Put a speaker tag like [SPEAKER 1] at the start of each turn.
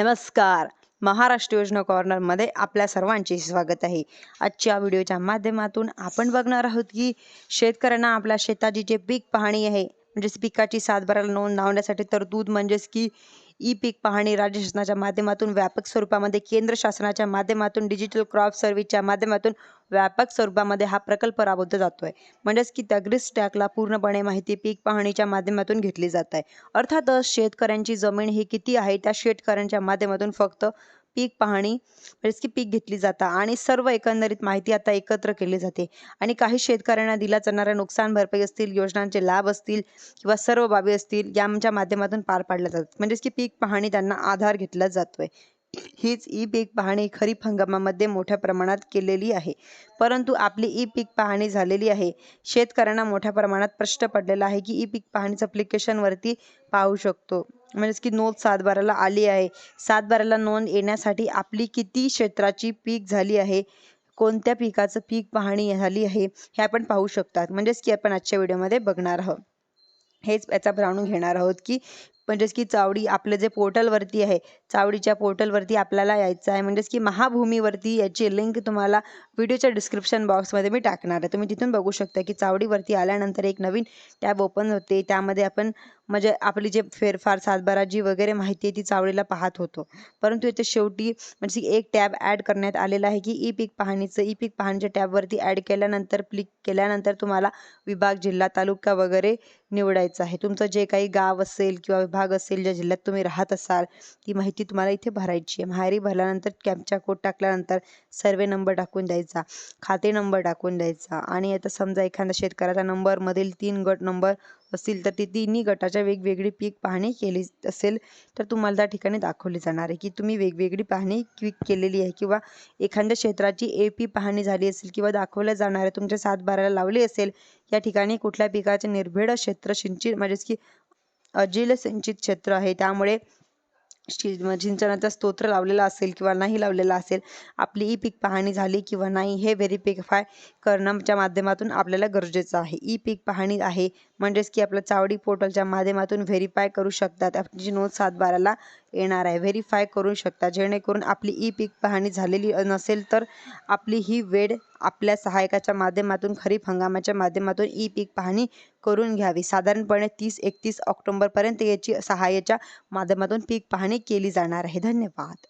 [SPEAKER 1] नमस्कार. महाराष्ट्र योजना कॉर्नरमध्ये आपल्या सर्वांचे स्वागत आहे. आजच्या व्हिडिओच्या माध्यमातून आपण बघणार आहोत की शेतकऱ्यांना आपल्या शेताची जे पीक पाहणी आहे म्हणजेच पिकाची सातबाराला नोंद लावण्यासाठी तरतूद म्हणजेच की ई पीक पाहणी राज्य शासनाच्या माध्यमातून व्यापक स्वरूपामध्ये केंद्र शासनाच्या माध्यमातून डिजिटल क्रॉप सर्व्हिसच्या माध्यमातून व्यापक स्वरूपामध्ये हा प्रकल्प राबवला जातोय. म्हणजेच की तगरीस स्टॅकला पूर्णपणे माहिती पीक पाहणीच्या माध्यमातून घेतली जात आहे. अर्थातच शेतकऱ्यांची जमीन ही किती आहे त्या शेतकऱ्यांच्या माध्यमातून फक्त पीक पाहणी म्हणजेच की पीक घेतली जातं आणि सर्व एकंदरीत माहिती आता एकत्र केली जाते. आणि काही शेतकऱ्यांना दिल्या जाणाऱ्या नुकसान भरपाई असतील योजनांचे लाभ असतील किंवा सर्व बाबी असतील यांच्या माध्यमातून पार पाडल्या जातात. म्हणजेच की पीक पाहणी त्यांना आधार घेतला जातोय. हीच ई पीक पाहणी खरीप हंगामामध्ये मोठ्या प्रमाणात केलेली आहे. परंतु आपली ई पीक पाहणी झालेली आहे. शेतकऱ्यांना मोठ्या प्रमाणात प्रश्न पडलेला आहे की ई पीक पाहणीचं अप्लिकेशनवरती पाहू शकतो. म्हणजेच की नोंद सातबाराला आली आहे. सातबाराला नोंद येण्यासाठी आपली किती क्षेत्राची पीक झाली आहे? कोणत्या पिकाचं पीक पाहणी झाली आहे? हे आपण पाहू शकतात. म्हणजेच की आपण आजच्या व्हिडिओमध्ये बघणार आहोत. हेच याचा जाणून घेणार आहोत की म्हणजेच की चावडी आपलं जे पोर्टलवरती आहे चावडीच्या पोर्टलवरती आपल्याला यायचं आहे. म्हणजेच की महाभूमीवरती याची लिंक तुम्हाला व्हिडिओच्या डिस्क्रिप्शन बॉक्समध्ये मी टाकणार आहे. तुम्ही तिथून बघू शकता की चावडीवरती आल्यानंतर एक नवीन टॅब ओपन होते. त्यामध्ये आपण म्हणजे आपली जे फेरफार सातबारा जी वगैरे माहिती आहे ती चावडीला पाहत होतो. परंतु इथे शेवटी म्हणजे एक टॅब ॲड करण्यात आलेला आहे की ई पीक पाहणीचं ई पीक पाहणीच्या टॅबवरती ॲड केल्यानंतर क्लिक केल्यानंतर तुम्हाला विभाग जिल्हा तालुका वगैरे निवडायचं आहे. तुमचं जे काही गाव असेल किंवा विभाग असेल ज्या जिल्ह्यात तुम्ही राहत असाल ती माहिती तुम्हाला इथे भरायची आहे. माहेरी भरल्यानंतर कॅपचा कोड टाकल्यानंतर सर्वे नंबर टाकून द्यायचा खाते नंबर टाकून द्यायचा. आणि आता समजा एखाद्या शेतकऱ्याचा नंबरमधील तीन गट नंबर असतील तर ती तिन्ही गटाच्या वेगवेगळी पीक पाहणी केली असेल तर तुम्हाला त्या ठिकाणी दाखवली जाणार आहे की तुम्ही वेगवेगळी पाहणी क्लिक केलेली आहे किंवा एखाद्या क्षेत्राची ए पी पाहणी झाली असेल किंवा दाखवल्या जाणार आहे तुमच्या सातबाराला लावली असेल या ठिकाणी कुठल्या पिकाचे निर्भेड क्षेत्र सिंचित म्हणजेच की अजिल सिंचित क्षेत्र आहे त्यामुळे सिंचनाचा स्तोत्र लावलेला असेल किंवा नाही लावलेला असेल आपली ई पीक पाहणी झाली किंवा नाही हे व्हेरिफिकाय करण्याच्या माध्यमातून आपल्याला गरजेचं आहे. ई पीक पाहणी आहे म्हणजेच की आपल्या चावडी पोर्टलच्या माध्यमातून व्हेरीफाय करू शकतात. आपली नोंद सात बाराला येणार आहे. व्हेरीफाय करू शकता. जेणेकरून आपली ई पीक पाहणी झालेली नसेल तर आपली ही वेळ आपल्या सहायकाच्या माध्यमातून खरीप हंगामाच्या माध्यमातून ई पीक पाहणी करून घ्यावी. साधारणपणे तीस एकतीस ऑक्टोबरपर्यंत याची सहाय्याच्या माध्यमातून पीक पाहणी केली जाणार आहे. धन्यवाद.